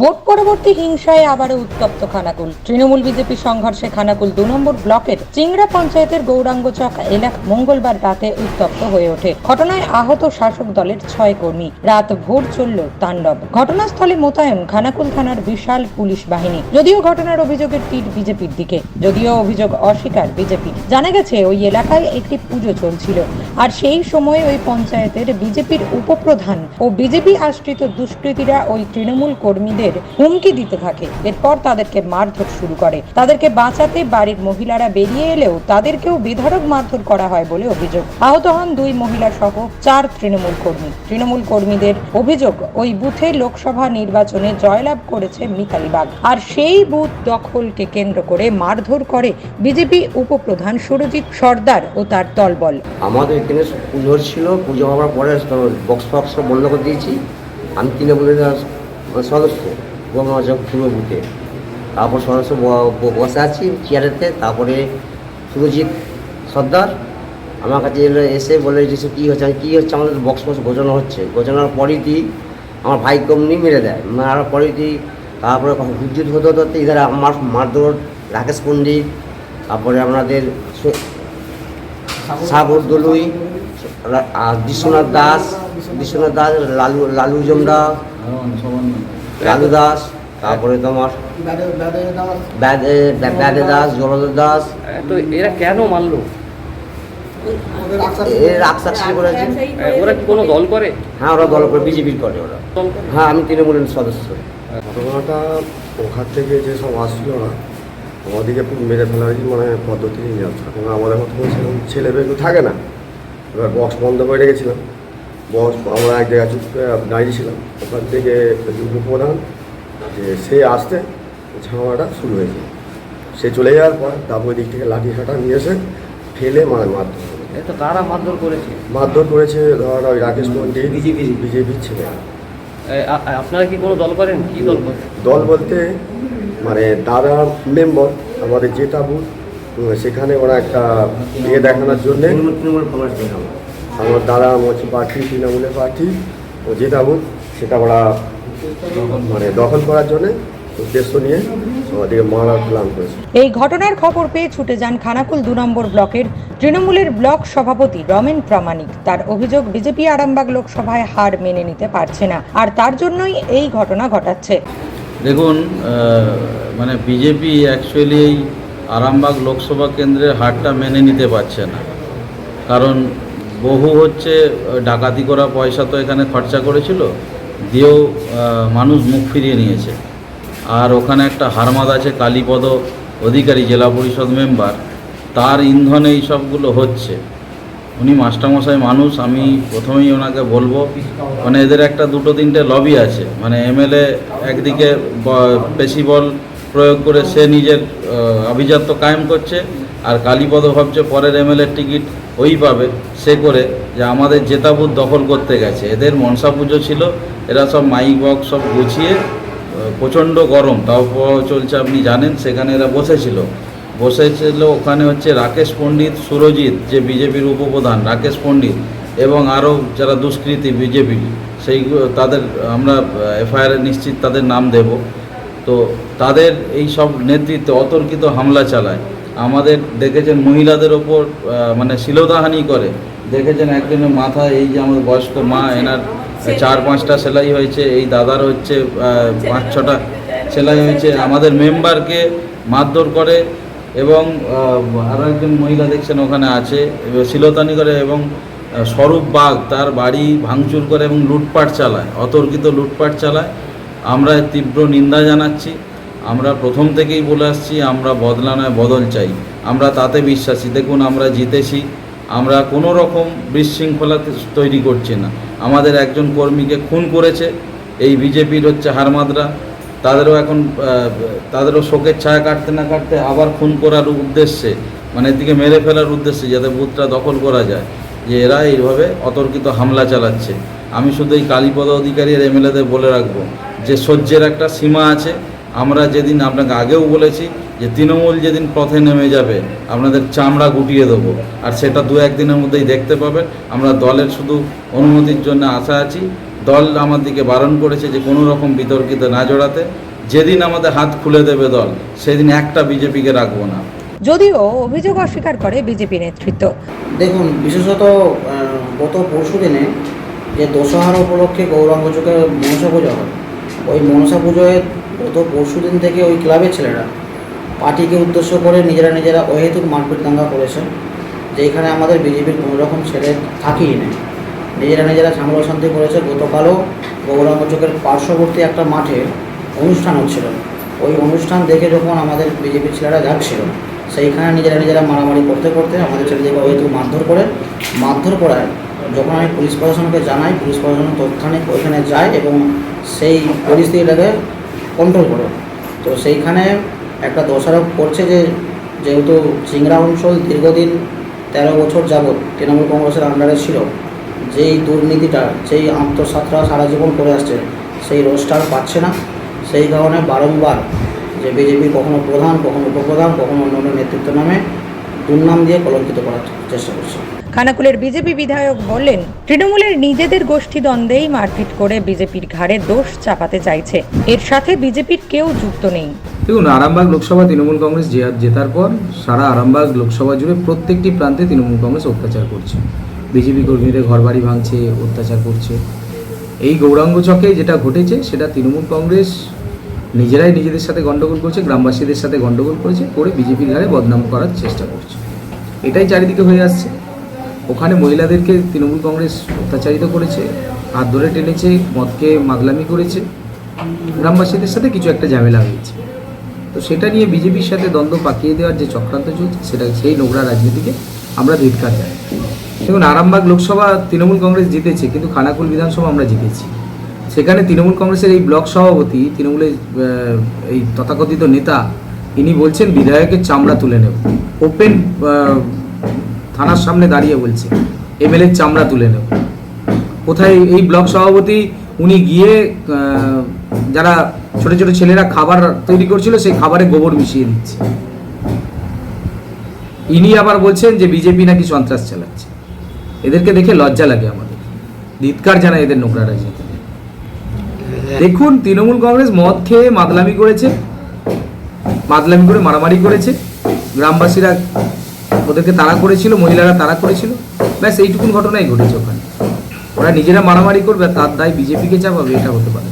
Vote পরবর্তী হিংসায় আবারও উত্তপ্ত খানাকুল। তৃণমূল বিজেপি সংঘর্ষে খানাকুল দু নম্বর ব্লকের চিংড়া পঞ্চায়েতের গৌরাঙ্গচক এলাকা মঙ্গলবার রাতে উত্তপ্ত হয়ে ওঠে। ঘটনায় আহত শাসক দলের ছয় কর্মী। রাত ভোর চলল তাণ্ডব। ঘটনাস্থলে মোতায়েন খানাকুল থানার বিশাল পুলিশ বাহিনী। যদিও ঘটনার অভিযোগের তীর বিজেপির দিকে, যদিও অভিযোগ অস্বীকার বিজেপি। জানা গেছে, ওই এলাকায় একটি পুজো চলছিল। আর সেই সময় ওই পঞ্চায়েতের বিজেপির উপপ্রধান ও বিজেপি আশ্রিত দুষ্কৃতীরা ওই তৃণমূল কর্মীদের হুমকি দিতে থাকে। এরপর তাদেরকে মারধর শুরু করে। তাদেরকে বাঁচাতে বাড়ির মহিলারা বেরিয়ে এলেও তাদেরকেও বেধড়ক মারধর করা হয় বলে অভিযোগ। আহত হন দুই মহিলা সহ চার তৃণমূল কর্মী। তৃণমূল কর্মীদের অভিযোগ, ওই বুথে লোকসভা নির্বাচনে জয়লাভ করেছে মিতালি বাগ। আর সেই বুথ দখলকে কেন্দ্র করে মারধর করে বিজেপি উপপ্রধান সুরজিৎ সর্দার ও তার দলবল। আমাদের এখানে পুজো ছিল পুজো হওয়ার পরে বক্স ফক্স বন্ধ করে দিয়েছি। আমি তৃণমূলের সদস্য পূর্ব বুথে তারপর সদস্য বসে আছি চেয়ারেতে তারপরে সুরজিৎ সর্দার আমার কাছে এসে বলে যে কী হচ্ছে? আমি, কী হচ্ছে? আমাদের বক্স ফক্স গোছানো হচ্ছে। গোছানোর পরই দিই আমার ভাই কমনি মেরে দেয়। মারার পরই দিই তারপরে হুজ্জুত হতে হতে ইধারে আমার মারধর রাকেশ পণ্ডিত, তারপরে আপনাদের সাগর দলুই আর বিশ্বনাথ দাস বিশ্বনাথ দাস লালু লালু জমদা লালু দাস তারপরে তোমার ব্যাদে দাস জলধর দাস। তো এরা কেন করেছে? ওরা কি কোনো দল করে? হ্যাঁ ওরা দল করে বিজেপির করে ওরা। হ্যাঁ আমি তৃণমূলের সদস্য। ঘটনাটা ওখান থেকে যে সব আসছিল না আমাদেরকে পুরো মেরে ফেলার মানে পদ্ধতি নিয়ে যাচ্ছে। এখন আমাদের মতো সেরকম ছেলে বেগুলো থাকে না। এবার বক্স বন্ধ করে রেখেছিলাম। বক্স আমরা এক জায়গায় চুপ করে দাঁড়িয়েছিলাম ওখান থেকে উপপ্রধান যে সে আসতে ঝামেলাটা শুরু হয়েছে। সে চলে যাওয়ার পর তারপর দিক থেকে লাঠি হাঁটা নিয়ে এসে ফেলে মানে মারধর করে। এ তো কারা মারধর করেছে? মারধর করেছে ধর ওই রাকেশ পন্ডিত বিজেপির। বিজেপির ছেলে। আপনারা কি কোনো দল করেন? কি দল করেন? দল বলতে মানে দাদা মেম্বার আমাদের যেটা বুথ সেখানে ওরা একটা ইয়ে দেখানোর জন্যে আমরা। দাদা হচ্ছে প্রার্থী তৃণমূলের প্রার্থী ও যেটা বুথ সেটা ওরা মানে দখল করার জন্যে উদ্দেশ্য নিয়ে এই ঘটনার খবর পেয়ে ছুটে যান খানাকুল দু নম্বর ব্লকের তৃণমূলের ব্লক সভাপতি রমেন প্রামাণিক। তার অভিযোগ বিজেপি আরামবাগ লোকসভায় হার মেনে নিতে পারছে না আর তার জন্যই এই ঘটনা ঘটাচ্ছে। দেখুন মানে বিজেপি অ্যাকচুয়ালি এই আরামবাগ লোকসভা কেন্দ্রের হারটা মেনে নিতে পারছে না। কারণ বহু হচ্ছে ডাকাতি করা পয়সা তো এখানে খরচা করেছিল, দিয়েও মানুষ মুখ ফিরিয়ে নিয়েছে। আর ওখানে একটা হারমাদ আছে, কালীপদ অধিকারী, জেলা পরিষদ মেম্বার, তার ইন্ধনে এই সবগুলো হচ্ছে। উনি মাস্টারমশাই মানুষ, আমি প্রথমেই ওনাকে বলব মানে এদের একটা দুটো তিনটে লবি আছে। মানে এমএলএ একদিকে বেশি বল প্রয়োগ করে সে নিজের আভিজাত্য কায়েম করছে, আর কালীপদ ভাবছে পরের এমএলএ টিকিট ওই পাবে, সে করে যে আমাদের জেতাবুথ দখল করতে গেছে। এদের মনসা পুজো ছিল, এরা সব মাইক বক্স সব গুছিয়ে প্রচণ্ড গরম, তাও চলছে আপনি জানেন, সেখানে এরা বসেছিল। বসেছিল ওখানে হচ্ছে রাকেশ পণ্ডিত সুরজিৎ যে বিজেপির উপপ্রধান রাকেশ পণ্ডিত এবং আরও যারা দুষ্কৃতী বিজেপি সেই তাদের আমরা এফআইআর নিশ্চিত তাদের নাম দেব। তো তাদের এই সব নেতৃত্বে অতর্কিত হামলা চালায়। আমাদের দেখেছেন মহিলাদের ওপর মানে শিলদাহানি করে। দেখেছেন একজনের মাথায় এই যে আমাদের বয়স্ক মা এনার চার পাঁচটা সেলাই হয়েছে এই দাদার হচ্ছে পাঁচ ছটা সেলাই হয়েছে। আমাদের মেম্বারকে মারধর করে এবং আরও একজন মহিলা দেখছেন ওখানে আছে শিলতানি করে এবং স্বরূপ বাঘ তার বাড়ি ভাঙচুর করে এবং লুটপাট চালায়, অতর্কিত লুটপাট চালায়। আমরা তীব্র নিন্দা জানাচ্ছি, আমরা প্রথম থেকেই বলে আসছি, আমরা বদলা নয়, বদল চাই। আমরা তাতে বিশ্বাসী, দেখুন আমরা জিতেছি, আমরা কোনো রকম বিশৃঙ্খলা তৈরি করছি না। আমাদের একজন কর্মীকে খুন করেছে, এই বিজেপির হচ্ছে হারমাদরা, তাদেরও এখন তাদেরও শোকের ছায়া কাটতে না কাটতে আবার খুন করার উদ্দেশ্যে মানে এদিকে মেরে ফেলার উদ্দেশ্যে যাতে বুথটা দখল করা যায়, যে এরা এইভাবে অতর্কিত হামলা চালাচ্ছে। আমি শুধু এই কালীপদ অধিকারী আর এমএলএদের বলে রাখব, যে সহ্যের একটা সীমা আছে। আমরা যেদিন আপনাকে আগেও বলেছি যে তৃণমূল যেদিন পথে নেমে যাবে, আপনাদের চামড়া গুটিয়ে দেবো। আর সেটা দু একদিনের মধ্যেই দেখতে পাবেন। আমরা দলের শুধু অনুমতির জন্য আশা আছি। দল আমার দিকে বারণ করেছে যে কোনো রকম বিতর্কিত না জড়াতে। যেদিন আমাদের হাত খুলে দেবে দল সেদিন একটা বিজেপিকে রাখব না। যদিও অভিযোগ অস্বীকার করে বিজেপি নেতৃত্ব। দেখুন বিশেষত গত পরশু দিনে যে দশহারা উপলক্ষে গৌরাঙ্গ চোখে মনসা পুজো হয় ওই মনসা পুজোয় গত পরশু দিন থেকে ওই ক্লাবের ছেলেরা পার্টিকে উদ্দেশ্য করে নিজেরা নিজেরা অহেতুক মারপিট দাঙ্গা করেছে যেখানে আমাদের বিজেপির কোনো রকম ছেলে থাকেই নেই নিজেরা নিজেরা ঝামেলা শান্তি করেছে। গতকালও গৌরাঙ্গ চোখের পার্শ্ববর্তী একটা মাঠে অনুষ্ঠান হচ্ছিল। ওই অনুষ্ঠান দেখে যখন আমাদের বিজেপির ছেলেরা যাচ্ছিল, সেইখানে নিজেরা নিজেরা মারামারি করতে করতে আমাদের ছেলেদেরকে হয়তো মারধর করে, মারধর করায় যখন আমি পুলিশ প্রশাসনকে জানাই, পুলিশ প্রশাসন তৎক্ষণিক ওইখানে যায় এবং সেই পরিস্থিতিটাকে কন্ট্রোল করে। তো সেইখানে একটা দোষারোপ করছে যে, যেহেতু চিংড়া অঞ্চল দীর্ঘদিন তেরো বছর যাবৎ তৃণমূল কংগ্রেসের আন্ডারে ছিল, যেই দুর্নীতিটা, যেই আত্মসাতরা সারা জীবন করে আসছে, সেই রোজটার পাচ্ছে না। সেই কারণে বারংবার যে বিজেপি কখনো প্রধান কখনো উপপ্রধান কখনো অন্য অন্য নেতৃত্ব নামে দুর্নাম দিয়ে কলঙ্কিত করার চেষ্টা করছে। খানাকুলের বিজেপি বিধায়ক বললেন তৃণমূলের নিজেদের গোষ্ঠী দ্বন্দ্বেই মারপিট করে বিজেপির ঘাড়ে দোষ চাপাতে চাইছে। এর সাথে বিজেপির কেউ যুক্ত নেই। দেখুন আরামবাগ লোকসভা তৃণমূল কংগ্রেস জেতার পর সারা আরামবাগ লোকসভা জুড়ে প্রত্যেকটি প্রান্তে তৃণমূল কংগ্রেস অত্যাচার করছে। বিজেপি কর্মীদের ঘরবাড়ি ভাঙছে অত্যাচার করছে। এই গৌরাঙ্গ চকে যেটা ঘটেছে সেটা তৃণমূল কংগ্রেস নিজেরাই নিজেদের সাথে গন্ডগোল করছে, গ্রামবাসীদের সাথে গন্ডগোল করেছে, করে বিজেপির ঘাড়ে বদনাম করার চেষ্টা করছে। এটাই চারিদিকে হয়ে আসছে। ওখানে মহিলাদেরকে তৃণমূল কংগ্রেস অত্যাচারিত করেছে, হাত ধরে টেনেছে, মদকে মাদলামি করেছে। গ্রামবাসীদের সাথে কিছু একটা ঝামেলা হয়েছে। তো সেটা নিয়ে বিজেপির সাথে দ্বন্দ্ব পাকিয়ে দেওয়ার যে চক্রান্ত চলছে, সেটা সেই নোংরা রাজনীতিকে আমরা ধিৎকার জানাই। দেখুন, আরামবাগ লোকসভা তৃণমূল কংগ্রেস জিতেছে, কিন্তু খানাকুল বিধানসভা আমরা জিতেছি। সেখানে তৃণমূল কংগ্রেসের এই ব্লক সভাপতি, তৃণমূলের এই তথাকথিত নেতা, ইনি বলছেন, বিধায়কের চামড়া তুলে নেব। ওপেন থানার সামনে দাঁড়িয়ে বলছে, এমএলএর চামড়া তুলে নেব। কোথায় এই ব্লক সভাপতি, উনি গিয়ে যারা ছোট ছোট ছেলেরা খাবার তৈরি করছিল, সেই খাবারে গোবর মিশিয়ে দিচ্ছে। ইনি আবার বলছেন যে, বিজেপি নাকি সন্ত্রাস চালাচ্ছে? এদেরকে দেখে লজ্জা লাগে আমাদের। ধিৎকার জানায় এদের নোংরা রাজনীতি। দেখুন, তৃণমূল কংগ্রেস মদ খেয়ে মাদলামি করেছে। মাদলামি করে মারামারি করেছে। গ্রামবাসীরা ওদেরকে তাড়া করেছিল, মহিলারা তাড়া করেছিল। ব্যাস, এইটুকুন ঘটনাই ঘটেছে ওখানে। ওরা নিজেরা মারামারি করবে, তার দায় বিজেপিকে চাপাবে, এটা হতে পারে।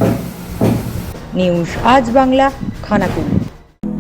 নিউজ আজ বাংলা, খানাকুল।